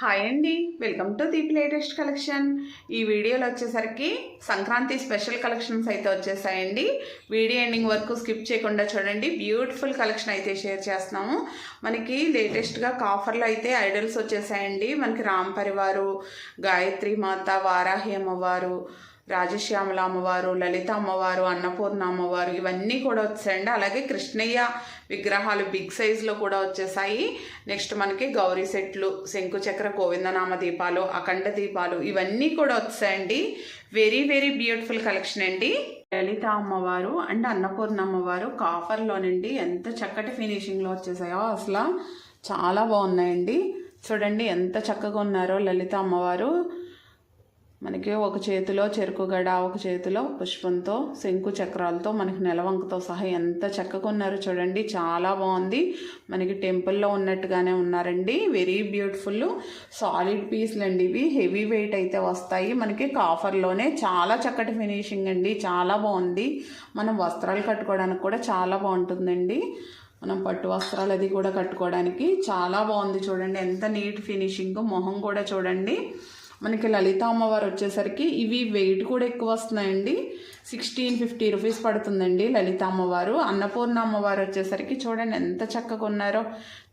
Hi అండి. Welcome to Deepi latest collection. ఈ వీడియోలో వచ్చేసరికి సంక్రాంతి స్పెషల్ కలెక్షన్స్ అయితే వచ్చేసాయండి. వీడియో ఎండింగ్ వరకు స్కిప్ చేయకుండా చూడండి. బ్యూటిఫుల్ కలెక్షన్ అయితే షేర్ చేస్తున్నాము. మనకి లేటెస్ట్గా కాఫర్లు అయితే ఐడల్స్ వచ్చేసాయండి. మనకి రామ్ పరివారు గాయత్రి మాత వారాహి అమ్మవారు రాజశ్యామల అమ్మవారు లలిత అమ్మవారు అన్నపూర్ణ అమ్మవారు ఇవన్నీ కూడా వచ్చాయండి అలాగే కృష్ణయ్య విగ్రహాలు బిగ్ సైజులో కూడా వచ్చేసాయి. నెక్స్ట్ మనకి గౌరీ సెట్లు శంకుచక్ర గోవిందనామ దీపాలు అఖండ దీపాలు ఇవన్నీ కూడా వచ్చాయండి. వెరీ వెరీ బ్యూటిఫుల్ కలెక్షన్ అండి. లలిత అమ్మవారు అండ్ అన్నపూర్ణ అమ్మవారు కాఫర్లోనండి. ఎంత చక్కటి ఫినిషింగ్లో వచ్చేసాయో అసలు. చాలా బాగున్నాయండి. చూడండి ఎంత చక్కగా ఉన్నారో లలిత అమ్మవారు. మనకి ఒక చేతిలో చెరుకు గడ ఒక చేతిలో పుష్పంతో శంకు చక్రాలతో మనకి నెలవంకతో సహా ఎంత చక్కగా ఉన్నారో చూడండి. చాలా బాగుంది. మనకి టెంపుల్లో ఉన్నట్టుగానే ఉన్నారండి. వెరీ బ్యూటిఫుల్ సాలిడ్ పీస్లు అండి ఇవి. హెవీ వెయిట్ అయితే వస్తాయి. మనకి కాఫర్లోనే చాలా చక్కటి ఫినిషింగ్ అండి. చాలా బాగుంది. మనం వస్త్రాలు కట్టుకోవడానికి కూడా చాలా బాగుంటుందండి. మనం పట్టు వస్త్రాలు అది కూడా కట్టుకోవడానికి చాలా బాగుంది చూడండి. ఎంత నీట్ ఫినిషింగ్ మొహం కూడా చూడండి. మనకి లలిత అమ్మవారు వచ్చేసరికి ఇవి వెయిట్ కూడా ఎక్కువ వస్తున్నాయండి. సిక్స్టీన్ ఫిఫ్టీ రూపీస్ పడుతుందండి లలిత అమ్మవారు. అన్నపూర్ణ అమ్మవారు వచ్చేసరికి చూడండి ఎంత చక్కగా ఉన్నారో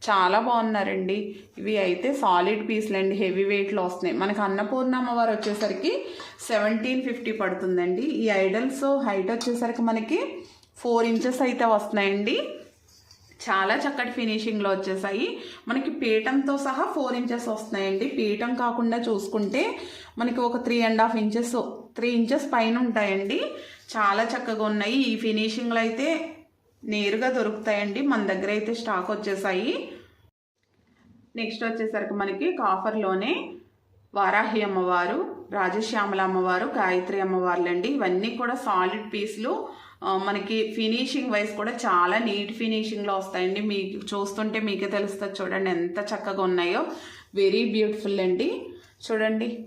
చాలా బాగున్నారండి. ఇవి అయితే సాలిడ్ పీస్లు అండి హెవీ వెయిట్లో వస్తున్నాయి. మనకి అన్నపూర్ణ అమ్మవారు వచ్చేసరికి సెవెంటీన్ ఫిఫ్టీ పడుతుందండి. ఈ ఐడల్స్ హైట్ వచ్చేసరికి మనకి ఫోర్ ఇంచెస్ అయితే వస్తున్నాయండి. చాలా చక్కటి ఫినిషింగ్లో వచ్చేసాయి. మనకి పీఠంతో సహా ఫోర్ ఇంచెస్ వస్తున్నాయండి. పీఠం కాకుండా చూసుకుంటే మనకి ఒక three and half inches three inches పైన ఉంటాయండి. చాలా చక్కగా ఉన్నాయి. ఈ ఫినిషింగ్లో అయితే నేరుగా దొరుకుతాయండి. మన దగ్గర అయితే స్టాక్ వచ్చేసాయి. నెక్స్ట్ వచ్చేసరికి మనకి కాఫర్లోనే వారాహి అమ్మవారు రాజశ్యామల అమ్మవారు గాయత్రి అమ్మవార్లండి. ఇవన్నీ కూడా సాలిడ్ పీస్లు మనకి ఫినిషింగ్ వైజ్ కూడా చాలా నీట్ ఫినిషింగ్లో వస్తాయండి. మీకు చూస్తుంటే మీకే తెలుస్తుంది చూడండి ఎంత చక్కగా ఉన్నాయో. వెరీ బ్యూటిఫుల్ అండి. చూడండి.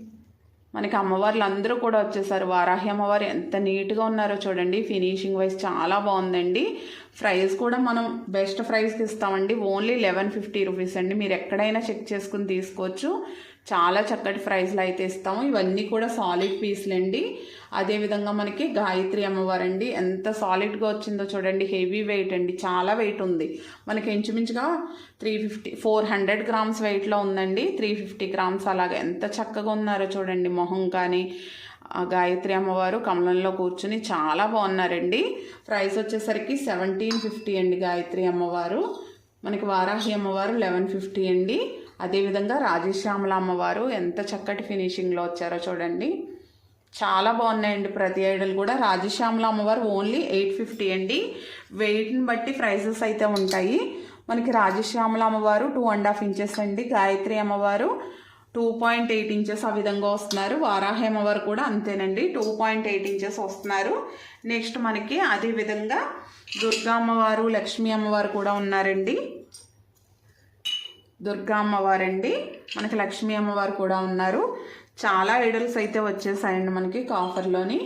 మనకి అమ్మవార్లు అందరూ కూడా వచ్చేసారు. వారాహి అమ్మవారు ఎంత నీట్గా ఉన్నారో చూడండి. ఫినిషింగ్ వైజ్ చాలా బాగుందండి. ప్రైస్ కూడా మనం బెస్ట్ ప్రైస్కి ఇస్తామండి. ఓన్లీ లెవెన్ ఫిఫ్టీ రూపీస్ అండి. మీరు ఎక్కడైనా చెక్ చేసుకుని తీసుకోవచ్చు. చాలా చక్కటి ప్రైస్లో అయితే ఇస్తాము ఇవన్నీ కూడా సాలిడ్ పీస్లు అండి. అదేవిధంగా మనకి గాయత్రి అమ్మవారు అండి ఎంత సాలిడ్గా వచ్చిందో చూడండి. హెవీ వెయిట్ అండి. చాలా వెయిట్ ఉంది. మనకి ఇంచుమించుగా three fifty four hundred grams వెయిట్లో ఉందండి. త్రీ ఫిఫ్టీ గ్రామ్స్ అలాగా ఎంత చక్కగా ఉన్నారో చూడండి. మొహం కానీ ఆ గాయత్రి అమ్మవారు కమలంలో కూర్చుని చాలా బాగున్నారండి. ప్రైస్ వచ్చేసరికి సెవెంటీన్ ఫిఫ్టీ అండి గాయత్రి అమ్మవారు. మనకి వారాహి అమ్మవారు లెవెన్ ఫిఫ్టీ అండి. అదేవిధంగా రాజశ్యామల అమ్మవారు ఎంత చక్కటి ఫినిషింగ్లో వచ్చారో చూడండి. చాలా బాగున్నాయండి ప్రతి ఐడల్ కూడా. రాజశ్యామల అమ్మవారు ఓన్లీ ఎయిట్ ఫిఫ్టీ అండి. వెయిట్ని బట్టి ప్రైజెస్ అయితే ఉంటాయి. మనకి రాజశ్యామల అమ్మవారు టూ అండ్ హాఫ్ ఇంచెస్ అండి. గాయత్రి అమ్మవారు టూ పాయింట్ ఎయిట్ ఇంచెస్ ఆ విధంగా వస్తున్నారు. వారాహి అమ్మవారు కూడా అంతేనండి. టూ పాయింట్ ఎయిట్ ఇంచెస్ వస్తున్నారు. నెక్స్ట్ మనకి అదే విధంగా దుర్గా అమ్మవారు లక్ష్మీ అమ్మవారు కూడా ఉన్నారండి. దుర్గా అమ్మవారండి. మనకి లక్ష్మీ అమ్మవారు కూడా ఉన్నారు. చాలా ఐడల్స్ అయితే వచ్చేసాయండి మనకి కాఫర్లోని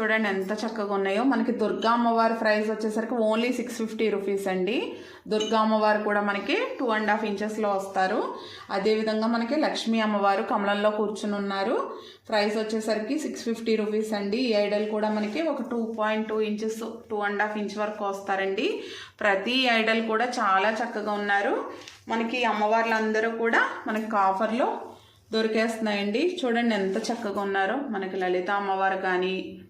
చూడండి ఎంత చక్కగా ఉన్నాయో. మనకి దుర్గా అమ్మవారి ప్రైస్ వచ్చేసరికి ఓన్లీ సిక్స్ ఫిఫ్టీ రూపీస్ అండి. దుర్గా అమ్మవారు కూడా మనకి టూ అండ్ హాఫ్ ఇంచెస్లో వస్తారు. అదేవిధంగా మనకి లక్ష్మీ అమ్మవారు కమలంలో కూర్చుని ఉన్నారు. ప్రైస్ వచ్చేసరికి సిక్స్ ఫిఫ్టీ రూపీస్ అండి. ఈ ఐడల్ కూడా మనకి ఒక two point two inches two and half inch వరకు వస్తారండి. ప్రతి ఐడల్ కూడా చాలా చక్కగా ఉన్నారు. మనకి అమ్మవార్లు అందరూ కూడా మనకి ఆఫర్లో దొరికేస్తున్నాయండి. చూడండి ఎంత చక్కగా ఉన్నారో. మనకి లలిత అమ్మవారు కానీ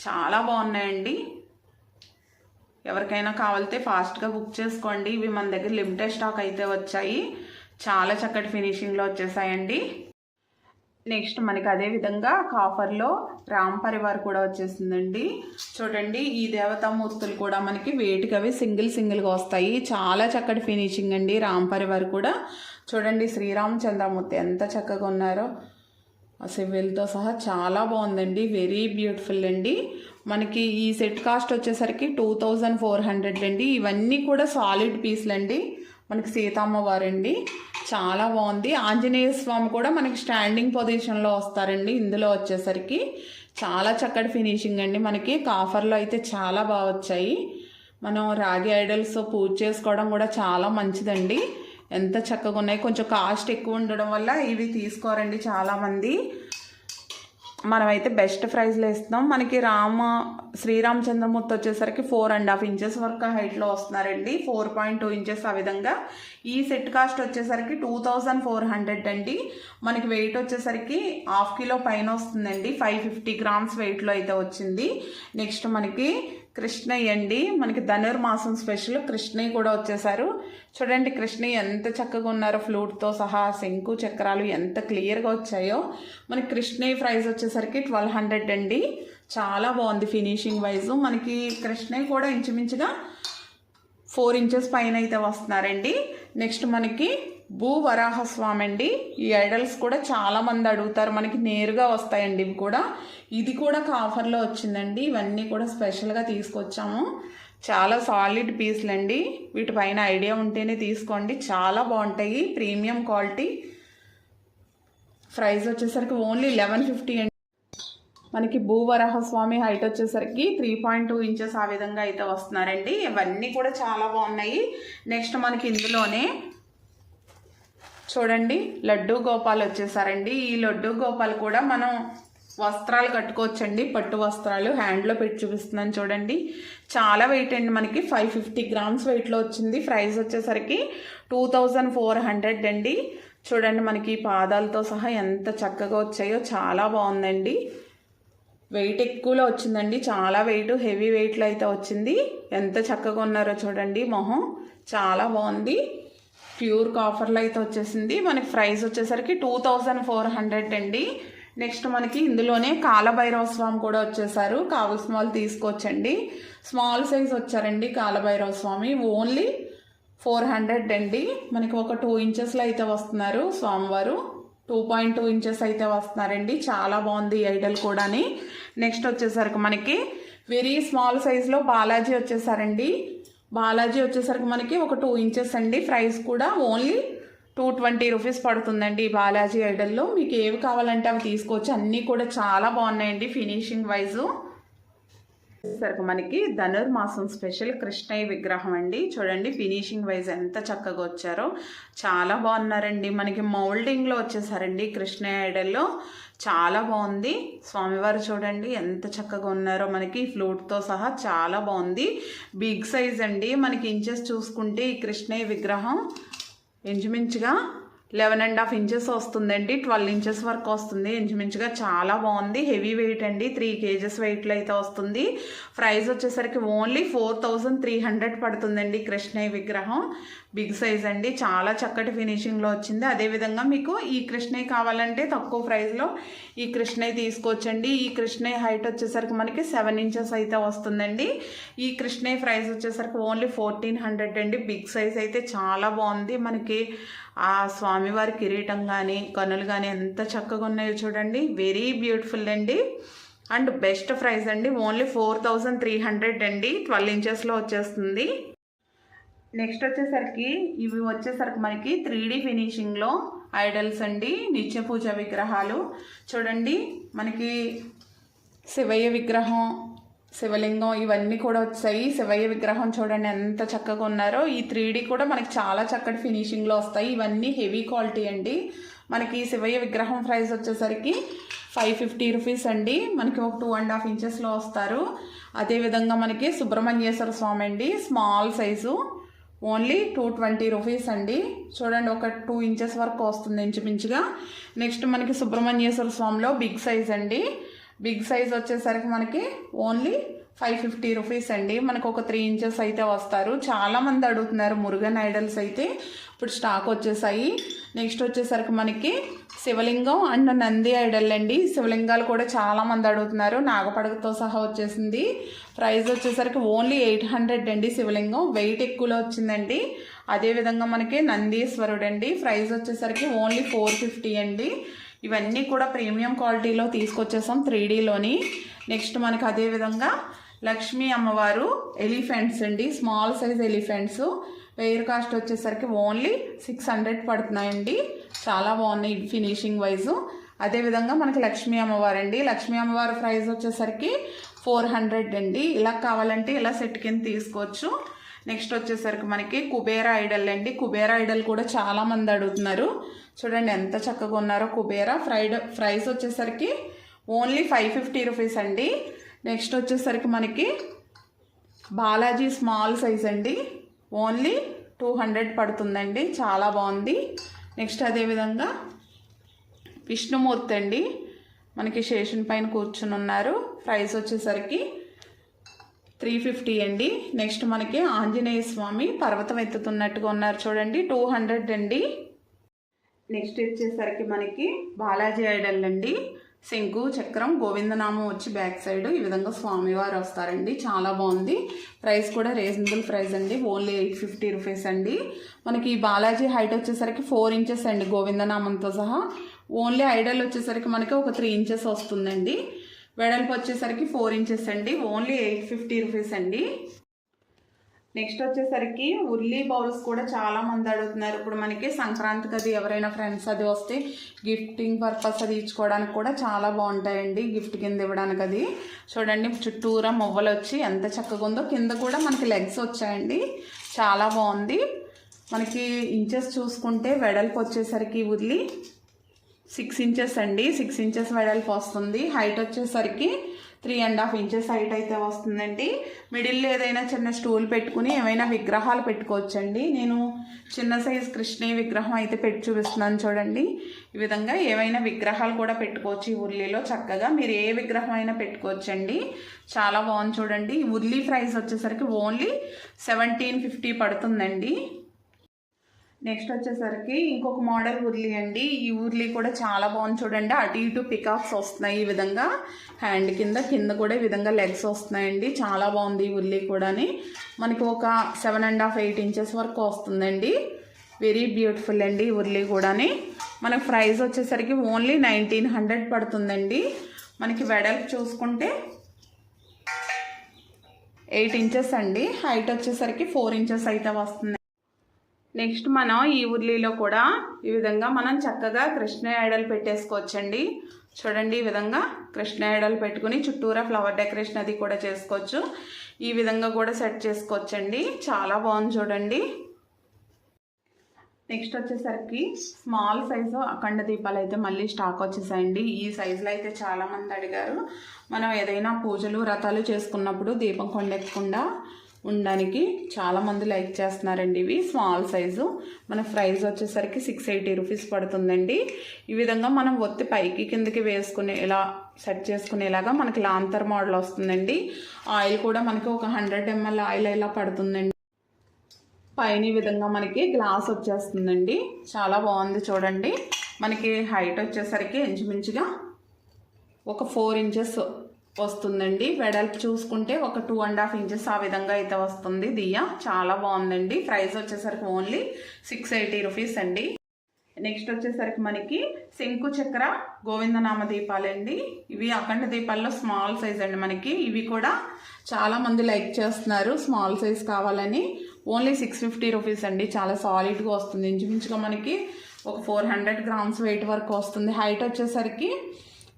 చాలా బాగున్నాయండి. ఎవరికైనా కావాలితే ఫాస్ట్గా బుక్ చేసుకోండి. ఇవి మన దగ్గర లిమిటెడ్ స్టాక్ అయితే వచ్చాయి. చాలా చక్కటి ఫినిషింగ్లో వచ్చేసాయండి. నెక్స్ట్ మనకి అదే విధంగా కాఫర్లో రామ్ పరివార్ కూడా వచ్చేసిందండి. చూడండి ఈ దేవతామూర్తులు కూడా మనకి వేటికి అవి సింగిల్ సింగిల్గా వస్తాయి. చాలా చక్కటి ఫినిషింగ్ అండి రామ్ పరివార్ కూడా. చూడండి శ్రీరామచంద్రమూర్తి ఎంత చక్కగా ఉన్నారో. సివిల్తో సహా చాలా బాగుందండి. వెరీ బ్యూటిఫుల్ అండి. మనకి ఈ సెట్ కాస్ట్ వచ్చేసరికి టూ థౌజండ్ ఫోర్ హండ్రెడ్ అండి. ఇవన్నీ కూడా సాలిడ్ పీస్లు అండి. మనకి సీతమ్మ వారండి. చాలా బాగుంది. ఆంజనేయ స్వామి కూడా మనకి స్టాండింగ్ పొజిషన్లో వస్తారండి. ఇందులో వచ్చేసరికి చాలా చక్కటి ఫినిషింగ్ అండి. మనకి కాఫర్లో అయితే చాలా బాగా వచ్చాయి. మనం రాగి ఐడల్స్ పూజ చేసుకోవడం కూడా చాలా మంచిదండి. ఎంత చక్కగా ఉన్నాయి. కొంచెం కాస్ట్ ఎక్కువ ఉండడం వల్ల ఇవి తీసుకోరండి చాలామంది. మనమైతే బెస్ట్ ప్రైస్లో ఇస్తున్నాం మనకి రామ శ్రీరామచంద్రమూర్తి వచ్చేసరికి ఫోర్ అండ్ హాఫ్ ఇంచెస్ వరకు హైట్లో వస్తున్నారండి. ఫోర్ పాయింట్ టూ ఇంచెస్ ఆ విధంగా. ఈ సెట్ కాస్ట్ వచ్చేసరికి టూ థౌజండ్ ఫోర్ హండ్రెడ్ అండి. మనకి వెయిట్ వచ్చేసరికి హాఫ్ కిలో పైన వస్తుందండి. ఫైవ్ ఫిఫ్టీ గ్రామ్స్ వెయిట్లో అయితే వచ్చింది. నెక్స్ట్ మనకి కృష్ణయ్య అండి. మనకి ధనుర్మాసం స్పెషల్. కృష్ణయ్య కూడా వచ్చేసారు. చూడండి కృష్ణయ్య ఎంత చక్కగా ఉన్నారో ఫ్లూట్తో సహా శంకు చక్రాలు ఎంత క్లియర్గా వచ్చాయో. మనకి కృష్ణయ్య ప్రైస్ వచ్చేసరికి ట్వెల్వ్ హండ్రెడ్ అండి. చాలా బాగుంది ఫినిషింగ్ వైజ్. మనకి కృష్ణయ్య కూడా ఇంచుమించుగా ఫోర్ ఇంచెస్ పైన అయితే వస్తున్నారండి. నెక్స్ట్ మనకి భూ వరాహస్వామి అండి ఈ ఐడల్స్ కూడా చాలా మంది అడుగుతారు. మనకి నేరుగా వస్తాయండి ఇవి కూడా. ఇది కూడా ఆఫర్లో వచ్చిందండి. ఇవన్నీ కూడా స్పెషల్గా తీసుకొచ్చాము. చాలా సాలిడ్ పీస్లు అండి వీటిపైన ఐడియా ఉంటేనే తీసుకోండి. చాలా బాగుంటాయి. Premium quality. ప్రైస్ వచ్చేసరికి ఓన్లీ లెవెన్ ఫిఫ్టీ అండి. మనకి భూ వరాహస్వామి హైట్ వచ్చేసరికి త్రీ పాయింట్ టూ ఇంచెస్ ఆ విధంగా అయితే వస్తున్నారండి. ఇవన్నీ కూడా చాలా బాగున్నాయి. నెక్స్ట్ మనకి ఇందులోనే చూడండి లడ్డూ గోపాల్ వచ్చేసారండి. ఈ లడ్డూ గోపాల్ కూడా మనం వస్త్రాలు కట్టుకోవచ్చండి. పట్టు వస్త్రాలు హ్యాండ్లో పెట్టి చూపిస్తున్నాను చూడండి. చాలా వెయిట్ అండి మనకి. ఫైవ్ ఫిఫ్టీ గ్రామ్స్ వెయిట్లో వచ్చింది. ప్రైస్ వచ్చేసరికి టూ థౌజండ్ ఫోర్ హండ్రెడ్ అండి. చూడండి మనకి పాదాలతో సహా ఎంత చక్కగా వచ్చాయో చాలా బాగుందండి. వెయిట్ ఎక్కువలో వచ్చిందండి. చాలా వెయిట్ హెవీ వెయిట్లో అయితే వచ్చింది. ఎంత చక్కగా ఉన్నారో చూడండి మొహం. చాలా బాగుంది. ప్యూర్ కాఫర్లో అయితే వచ్చేసింది. మనకి ప్రైస్ వచ్చేసరికి టూ థౌజండ్ ఫోర్ హండ్రెడ్ అండి. నెక్స్ట్ మనకి ఇందులోనే కాలభైరవ స్వామి కూడా వచ్చేసారు. కావలసిన వాళ్ళు తీసుకోవచ్చండి. స్మాల్ సైజ్ వచ్చారండి Kalabhairava Swami. Only four hundred అండి. మనకి ఒక టూ ఇంచెస్లో అయితే వస్తున్నారు స్వామివారు. టూ పాయింట్ టూ ఇంచెస్ అయితే వస్తున్నారండి. చాలా బాగుంది ఐడల్ కూడాని. నెక్స్ట్ వచ్చేసరికి మనకి వెరీ స్మాల్ సైజులో బాలాజీ వచ్చేసారండి. బాలాజీ వచ్చేసరికి మనకి ఒక టూ ఇంచెస్ అండి. ప్రైస్ కూడా ఓన్లీ టూ ట్వంటీ రూపీస్ పడుతుందండి ఈ బాలాజీ ఐడల్లో మీకు ఏవి కావాలంటే అవి తీసుకోవచ్చు. అన్నీ కూడా చాలా బాగున్నాయండి ఫినిషింగ్ వైజు సరికి మనకి ధనుర్మాసం స్పెషల్ కృష్ణయ్య విగ్రహం అండి. చూడండి ఫినిషింగ్ వైజ్ ఎంత చక్కగా వచ్చారో. చాలా బాగున్నారండి. మనకి మౌల్డింగ్లో వచ్చేసారండి కృష్ణయ్య ఐడల్లో చాలా బాగుంది. స్వామివారు చూడండి ఎంత చక్కగా ఉన్నారో. మనకి ఫ్లూట్తో సహా చాలా బాగుంది. బిగ్ సైజ్ అండి. మనకి ఇంచెస్ చూసుకుంటే ఈ కృష్ణయ్య విగ్రహం ఇంచుమించుగా లెవెన్ అండ్ హాఫ్ ఇంచెస్ వస్తుందండి. ట్వెల్వ్ ఇంచెస్ వరకు వస్తుంది. ఇంచుమించుగా చాలా బాగుంది. హెవీ వెయిట్ అండి. త్రీ కేజెస్ వెయిట్లో అయితే వస్తుంది. ప్రైస్ వచ్చేసరికి only four thousand three hundred పడుతుందండి కృష్ణయ్య విగ్రహం. బిగ్ సైజ్ అండి. చాలా చక్కటి ఫినిషింగ్లో వచ్చింది. అదేవిధంగా మీకు ఈ కృష్ణయ్య కావాలంటే తక్కువ ప్రైస్లో ఈ కృష్ణయ్య తీసుకోవచ్చండి. ఈ కృష్ణయ్య హైట్ వచ్చేసరికి మనకి సెవెన్ ఇంచెస్ అయితే వస్తుందండి. ఈ కృష్ణయ్య ప్రైస్ వచ్చేసరికి ఓన్లీ ఫోర్టీన్ హండ్రెడ్ అండి. బిగ్ సైజ్ అయితే చాలా బాగుంది. మనకి ఆ స్వామివారి కిరీటం కానీ కనులు కానీ ఎంత చక్కగా ఉన్నాయో చూడండి. వెరీ బ్యూటిఫుల్ అండి. అండ్ బెస్ట్ ప్రైస్ అండి. Only four thousand three hundred అండి. ట్వెల్వ్ ఇంచెస్లో వచ్చేస్తుంది. నెక్స్ట్ వచ్చేసరికి ఇవి వచ్చేసరికి మనకి త్రీ డీ ఫినిషింగ్లో ఐడల్స్ అండి. నిత్య పూజ విగ్రహాలు. చూడండి మనకి శివయ్య విగ్రహం శివలింగం ఇవన్నీ కూడా వచ్చాయి. శివయ్య విగ్రహం చూడండి ఎంత చక్కగా ఉన్నారో. ఈ త్రీ కూడా మనకి చాలా చక్కటి ఫినిషింగ్లో వస్తాయి. ఇవన్నీ హెవీ క్వాలిటీ అండి. మనకి శివయ్య విగ్రహం ప్రైస్ వచ్చేసరికి ఫైవ్ ఫిఫ్టీ రూపీస్ అండి. మనకి ఒక టూ అండ్ హాఫ్ ఇంచెస్లో వస్తారు. అదేవిధంగా మనకి సుబ్రహ్మణ్యేశ్వర స్వామి అండి. Small size. Only two twenty rupees అండి. చూడండి ఒక టూ ఇంచెస్ వరకు వస్తుంది ఇంచుమించుగా. నెక్స్ట్ మనకి సుబ్రహ్మణ్యేశ్వర స్వామిలో బిగ్ సైజ్ అండి. బిగ్ సైజ్ వచ్చేసరికి మనకి ఓన్లీ ఫైవ్ ఫిఫ్టీ రూపీస్ అండి. మనకు ఒక త్రీ ఇంచెస్ అయితే వస్తారు. చాలామంది అడుగుతున్నారు మురుగన్ ఐడల్స్ అయితే. ఇప్పుడు స్టాక్ వచ్చేసాయి. నెక్స్ట్ వచ్చేసరికి మనకి శివలింగం అండ్ నంది ఐడల్ అండి. శివలింగాలు కూడా చాలామంది అడుగుతున్నారు. నాగపడకతో సహా వచ్చేసింది. ప్రైస్ వచ్చేసరికి ఓన్లీ ఎయిట్ హండ్రెడ్ అండి శివలింగం. వెయిట్ ఎక్కువలో వచ్చిందండి. అదేవిధంగా మనకి నందీశ్వరుడు అండి ప్రైస్ వచ్చేసరికి ఓన్లీ ఫోర్ ఫిఫ్టీ అండి. ఇవన్నీ కూడా ప్రీమియం క్వాలిటీలో తీసుకొచ్చేసాం త్రీ డీలోని నెక్స్ట్ మనకి అదేవిధంగా లక్ష్మీ అమ్మవారు ఎలిఫెంట్స్ అండి స్మాల్ సైజ్ ఎలిఫెంట్స్. వెయిర్ కాస్ట్ వచ్చేసరికి ఓన్లీ సిక్స్ హండ్రెడ్ పడుతున్నాయండి. చాలా బాగున్నాయి ఫినిషింగ్ వైజు. అదేవిధంగా మనకి లక్ష్మీ అమ్మవారు అండి లక్ష్మీ అమ్మవారి ప్రైస్ వచ్చేసరికి ఫోర్ హండ్రెడ్ అండి. ఇలా కావాలంటే ఇలా సెట్ కింద తీసుకోవచ్చు. నెక్స్ట్ వచ్చేసరికి మనకి కుబేర ఐడల్ అండి. కుబేర ఐడల్ కూడా చాలా మంది అడుగుతున్నారు. చూడండి ఎంత చక్కగా ఉన్నారో కుబేరా. ఫ్రైడ్ ఫ్రైస్ వచ్చేసరికి ఓన్లీ ఫైవ్ ఫిఫ్టీ రూపీస్ అండి. నెక్స్ట్ వచ్చేసరికి మనకి బాలాజీ స్మాల్ సైజ్ అండి. ఓన్లీ టూ హండ్రెడ్ పడుతుందండి. చాలా బాగుంది. నెక్స్ట్ అదేవిధంగా విష్ణుమూర్తి అండి. మనకి స్టేషన్ పైన కూర్చుని ఉన్నారు. ప్రైస్ వచ్చేసరికి త్రీ ఫిఫ్టీ అండి. నెక్స్ట్ మనకి ఆంజనేయ స్వామి పర్వతం ఎత్తుతున్నట్టుగా ఉన్నారు చూడండి. టూ హండ్రెడ్ అండి. నెక్స్ట్ వచ్చేసరికి మనకి బాలాజీ ఐడల్ అండి. శంకు చక్రం గోవిందనామం వచ్చి బ్యాక్ సైడ్. ఈ విధంగా స్వామివారు వస్తారండి. చాలా బాగుంది. ప్రైస్ కూడా రీజనబుల్ ప్రైస్ అండి. ఓన్లీ ఎయిట్ ఫిఫ్టీ రూపీస్ అండి. మనకి ఈ బాలాజీ హైట్ వచ్చేసరికి ఫోర్ ఇంచెస్ అండి. గోవిందనామంతో సహా. ఓన్లీ ఐడల్ వచ్చేసరికి మనకి ఒక త్రీ ఇంచెస్ వస్తుందండి. వెడల్పు వచ్చేసరికి ఫోర్ ఇంచెస్ అండి. ఓన్లీ ఎయిట్ ఫిఫ్టీ రూపీస్ అండి. నెక్స్ట్ వచ్చేసరికి ఉల్లి బౌల్స్ కూడా చాలా మంది అడుగుతున్నారు. ఇప్పుడు మనకి సంక్రాంతికి అది ఎవరైనా ఫ్రెండ్స్ అది వస్తే గిఫ్టింగ్ పర్పస్ అది ఇచ్చుకోవడానికి కూడా చాలా బాగుంటాయండి గిఫ్ట్ కింద ఇవ్వడానికి అది చూడండి చుట్టూరా మువ్వలు వచ్చి ఎంత చక్కగా ఉందో. కింద కూడా మనకి లెగ్స్ వచ్చాయండి. చాలా బాగుంది. మనకి ఇంచెస్ చూసుకుంటే వెడల్పు వచ్చేసరికి ఉల్లి సిక్స్ ఇంచెస్ అండి. సిక్స్ ఇంచెస్ వెడల్పు వస్తుంది. హైట్ వచ్చేసరికి three and half inches height అయితే వస్తుందండి. మిడిల్లో ఏదైనా చిన్న స్టూల్ పెట్టుకుని ఏమైనా విగ్రహాలు పెట్టుకోవచ్చండి. నేను చిన్న సైజ్ కృష్ణే విగ్రహం అయితే పెట్టి చూపిస్తున్నాను చూడండి. ఈ విధంగా ఏవైనా విగ్రహాలు కూడా పెట్టుకోవచ్చు ఈ ఉర్లీలో చక్కగా మీరు ఏ విగ్రహం అయినా పెట్టుకోవచ్చండి. చాలా బాగుంది చూడండి. ఉర్లీ ప్రైస్ వచ్చేసరికి ఓన్లీ సెవెంటీన్ ఫిఫ్టీ పడుతుందండి. నెక్స్ట్ వచ్చేసరికి ఇంకొక మోడల్ ఉర్లీ అండి. ఈ ఉర్లీ కూడా చాలా బాగుంది చూడండి. అటు ఇటు పికాక్స్ వస్తున్నాయి ఈ విధంగా. హ్యాండ్ కింద కింద కూడా ఈ విధంగా లెగ్స్ వస్తున్నాయండి. చాలా బాగుంది ఈ ఉర్లీ కూడాని. మనకి ఒక seven and half eight inches వరకు వస్తుందండి. వెరీ బ్యూటిఫుల్ అండి ఉర్లీ కూడాని. మనకి ప్రైస్ వచ్చేసరికి ఓన్లీ నైన్టీన్ హండ్రెడ్ పడుతుందండి. మనకి వెడల్పు చూసుకుంటే ఎయిట్ ఇంచెస్ అండి. హైట్ వచ్చేసరికి ఫోర్ ఇంచెస్ అయితే వస్తుంది. నెక్స్ట్ మనం ఈ ఉర్లీలో కూడా ఈ విధంగా మనం చక్కగా కృష్ణ ఐడల్ పెట్టేసుకోవచ్చండి. చూడండి ఈ విధంగా కృష్ణ ఐడల్ పెట్టుకుని చుట్టూరా ఫ్లవర్ డెకరేషన్ అది కూడా చేసుకోవచ్చు. ఈ విధంగా కూడా సెట్ చేసుకోవచ్చండి. చాలా బాగుంది చూడండి. నెక్స్ట్ వచ్చేసరికి స్మాల్ సైజు అఖండ దీపాలు అయితే మళ్ళీ స్టాక్ వచ్చేసాయండి. ఈ సైజులో అయితే చాలామంది అడిగారు మనం ఏదైనా పూజలు వ్రతాలు చేసుకున్నప్పుడు దీపం కొండెక్కకుండా ఉండడానికి చాలామంది లైక్ చేస్తున్నారండి ఇవి. Small size. మన ప్రైస్ వచ్చేసరికి సిక్స్ ఎయిటీ రూపీస్ పడుతుందండి. ఈ విధంగా మనం ఒత్తి పైకి కిందకి వేసుకునే ఇలా సెట్ చేసుకునేలాగా మనకి లాంతర్ మోడల్ వస్తుందండి. ఆయిల్ కూడా మనకి ఒక హండ్రెడ్ ఎంఎల్ ఆయిల్ ఇలా పడుతుందండి. పైన ఈ విధంగా మనకి గ్లాస్ వచ్చేస్తుందండి. చాలా బాగుంది చూడండి. మనకి హైట్ వచ్చేసరికి ఇంచుమించుగా ఒక ఫోర్ ఇంచెస్ వస్తుందండి. వెడల్పు చూసుకుంటే ఒక టూ అండ్ హాఫ్ ఇంచెస్ ఆ విధంగా అయితే వస్తుంది దియ్య. చాలా బాగుందండి. ప్రైస్ వచ్చేసరికి ఓన్లీ సిక్స్ ఎయిటీ రూపీస్ అండి. నెక్స్ట్ వచ్చేసరికి మనకి శంకు చక్ర గోవిందనామ దీపాలండి. ఇవి అఖండ దీపాల్లో స్మాల్ సైజ్ అండి మనకి. ఇవి కూడా చాలా మంది లైక్ చేస్తున్నారు. స్మాల్ సైజ్ కావాలని. ఓన్లీ సిక్స్ ఫిఫ్టీ రూపీస్ అండి. చాలా సాలిడ్గా వస్తుంది. ఇంచుమించుగా మనకి ఒక ఫోర్ హండ్రెడ్ గ్రామ్స్ వెయిట్ వరకు వస్తుంది. హైట్ వచ్చేసరికి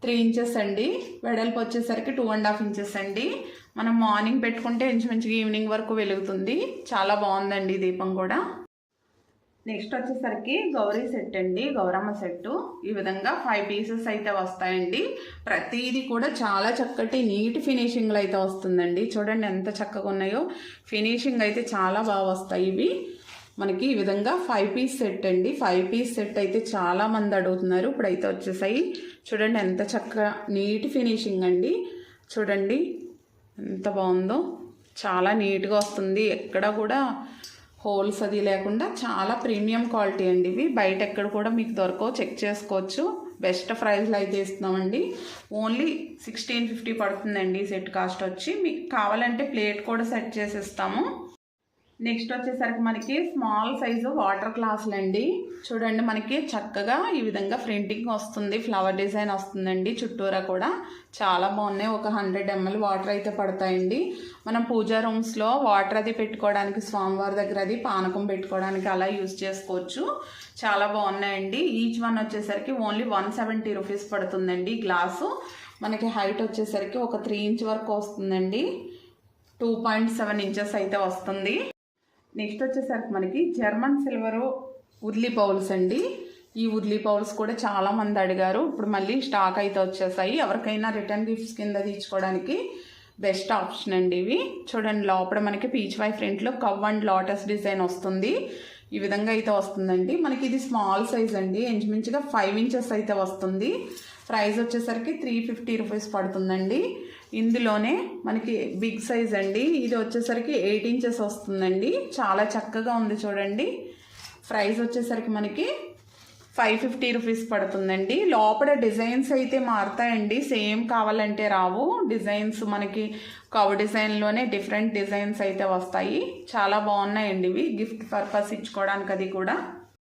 త్రీ ఇంచెస్ అండి. వెడల్పు వచ్చేసరికి టూ అండ్ హాఫ్ ఇంచెస్ అండి. మనం మార్నింగ్ పెట్టుకుంటే ఇంచుమించుగా ఈవినింగ్ వరకు వెలుగుతుంది. చాలా బాగుందండి దీపం కూడా. నెక్స్ట్ వచ్చేసరికి గౌరీ సెట్ అండి. గౌరమ్మ సెట్టు. ఈ విధంగా ఫైవ్ పీసెస్ అయితే వస్తాయండి. ప్రతిదీ కూడా చాలా చక్కటి నీట్ ఫినిషింగ్లో అయితే వస్తుందండి. చూడండి ఎంత చక్కగా ఉన్నాయో. ఫినిషింగ్ అయితే చాలా బాగా వస్తాయి ఇవి. మనకి ఈ విధంగా ఫైవ్ పీస్ సెట్ అండి. ఫైవ్ పీస్ సెట్ అయితే చాలా మంది అడుగుతున్నారు. ఇప్పుడైతే వచ్చేసాయి. చూడండి ఎంత చక్కగా నీట్ ఫినిషింగ్ అండి. చూడండి ఎంత బాగుందో. చాలా నీట్గా వస్తుంది. ఎక్కడ కూడా హోల్స్ అది లేకుండా చాలా ప్రీమియం క్వాలిటీ అండి ఇవి. బయట ఎక్కడ కూడా మీకు దొరకవు. చెక్ చేసుకోవచ్చు. బెస్ట్ ప్రైస్లో అయితే ఇస్తున్నామండి. ఓన్లీ సిక్స్టీన్ ఫిఫ్టీ పడుతుందండి సెట్ కాస్ట్ వచ్చి. మీకు కావాలంటే ప్లేట్ కూడా సెట్ చేసి ఇస్తాము. నెక్స్ట్ వచ్చేసరికి మనకి స్మాల్ సైజు వాటర్ గ్లాసులు అండి. చూడండి మనకి చక్కగా ఈ విధంగా ప్రింటింగ్ వస్తుంది ఫ్లవర్ డిజైన్ వస్తుందండి. చుట్టూరా కూడా చాలా బాగున్నాయి. ఒక హండ్రెడ్ ఎంఎల్ వాటర్ అయితే పడతాయండి. మనం పూజా రూమ్స్లో వాటర్ అది పెట్టుకోవడానికి స్వామివారి దగ్గర అది పానకం పెట్టుకోవడానికి అలా యూజ్ చేసుకోవచ్చు. చాలా బాగున్నాయండి. ఈచ్ వన్ వచ్చేసరికి ఓన్లీ వన్ సెవెంటీ రూపీస్ పడుతుందండి గ్లాసు. మనకి హైట్ వచ్చేసరికి ఒక త్రీ ఇంచ్ వరకు వస్తుందండి. టూ పాయింట్ సెవెన్ ఇంచెస్ అయితే వస్తుంది. నెక్స్ట్ వచ్చేసరికి మనకి జర్మన్ సిల్వర్ ఉర్లీ పౌల్స్ అండి. ఈ ఉర్లీ పౌల్స్ కూడా చాలా మంది అడిగారు. ఇప్పుడు మళ్ళీ స్టాక్ అయితే వచ్చేసాయి. ఎవరికైనా రిటర్న్ గిఫ్ట్స్ కింద తీసుకోవడానికి బెస్ట్ ఆప్షన్ అండి ఇవి. చూడండి లోపల మనకి పీచ్ వై ఫ్రంట్లో కవ్ అండ్ లోటస్ డిజైన్ వస్తుంది. ఈ విధంగా అయితే వస్తుందండి. మనకి ఇది స్మాల్ సైజ్ అండి. ఇంచుమించుగా ఫైవ్ ఇంచెస్ అయితే వస్తుంది. ప్రైస్ వచ్చేసరికి త్రీ ఫిఫ్టీ రూపీస్ పడుతుందండి. ఇందులోనే మనకి బిగ్ సైజ్ అండి. ఇది వచ్చేసరికి ఎయిట్ ఇంచెస్ వస్తుందండి. చాలా చక్కగా ఉంది చూడండి. ప్రైస్ వచ్చేసరికి మనకి ఫైవ్ ఫిఫ్టీ రూపీస్ పడుతుందండి. లోపల డిజైన్స్ అయితే మారుతాయండి. సేమ్ కావాలంటే రావు. డిజైన్స్ మనకి కవ్ డిజైన్లోనే డిఫరెంట్ డిజైన్స్ అయితే వస్తాయి. చాలా బాగున్నాయండి ఇవి. గిఫ్ట్ పర్పస్ ఇచ్చుకోవడానికి అది కూడా.